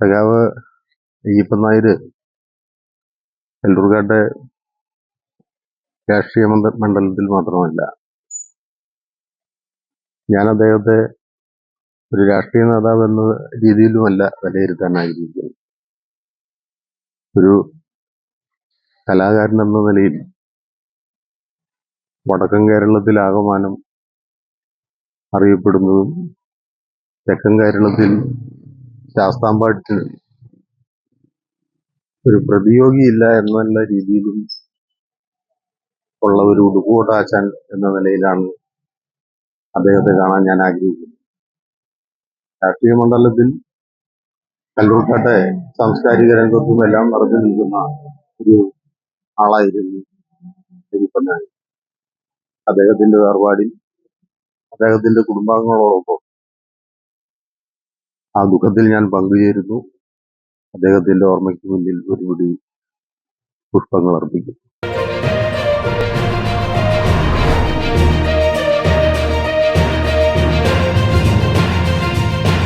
സഖാവ് അയ്യപ്പൻ നായര് എല്ലൂർക്കാട്ടെ രാഷ്ട്രീയ മണ്ഡ- മണ്ഡലത്തിൽ മാത്രമല്ല. ഞാൻ അദ്ദേഹത്തെ ഒരു രാഷ്ട്രീയ നേതാവ് എന്ന രീതിയിലുമല്ല വിലയിരുത്താൻ ആഗ്രഹിക്കുന്നത് ഒരു കലാകാരൻ എന്ന നിലയിൽ വടക്കൻ കേരളത്തിൽ ആകമാനം അറിയപ്പെടുന്നതും തെക്കൻ കേരളത്തിൽ ശാസ്താംപാട്ടിന് ഒരു പ്രതിയോഗിയില്ല എന്നുള്ള രീതിയിലും ഉള്ള ഒരു ഉടുക്കോട്ടാച്ചാൻ എന്ന നിലയിലാണ് അദ്ദേഹത്തെ കാണാൻ ഞാൻ ആഗ്രഹിക്കുന്നത്. രാഷ്ട്രീയ മണ്ഡലത്തിൽ കല്ലൂർക്കാട്ടെ സാംസ്കാരിക രംഗത്തും എല്ലാം നടന്നു നിൽക്കുന്ന ഒരു ആളായിരുന്നു അദ്ദേഹത്തിന്റെ വേർപാടിൽ അദ്ദേഹത്തിന്റെ കുടുംബാംഗങ്ങളോടൊപ്പം ആ ദുഃഖത്തിൽ ഞാൻ പങ്കുചേരുന്നു. അദ്ദേഹത്തിന്റെ ഓർമ്മയ്ക്ക് മുന്നിൽ ഒരുപിടി പുഷ്പങ്ങൾ അർപ്പിക്കുന്നു.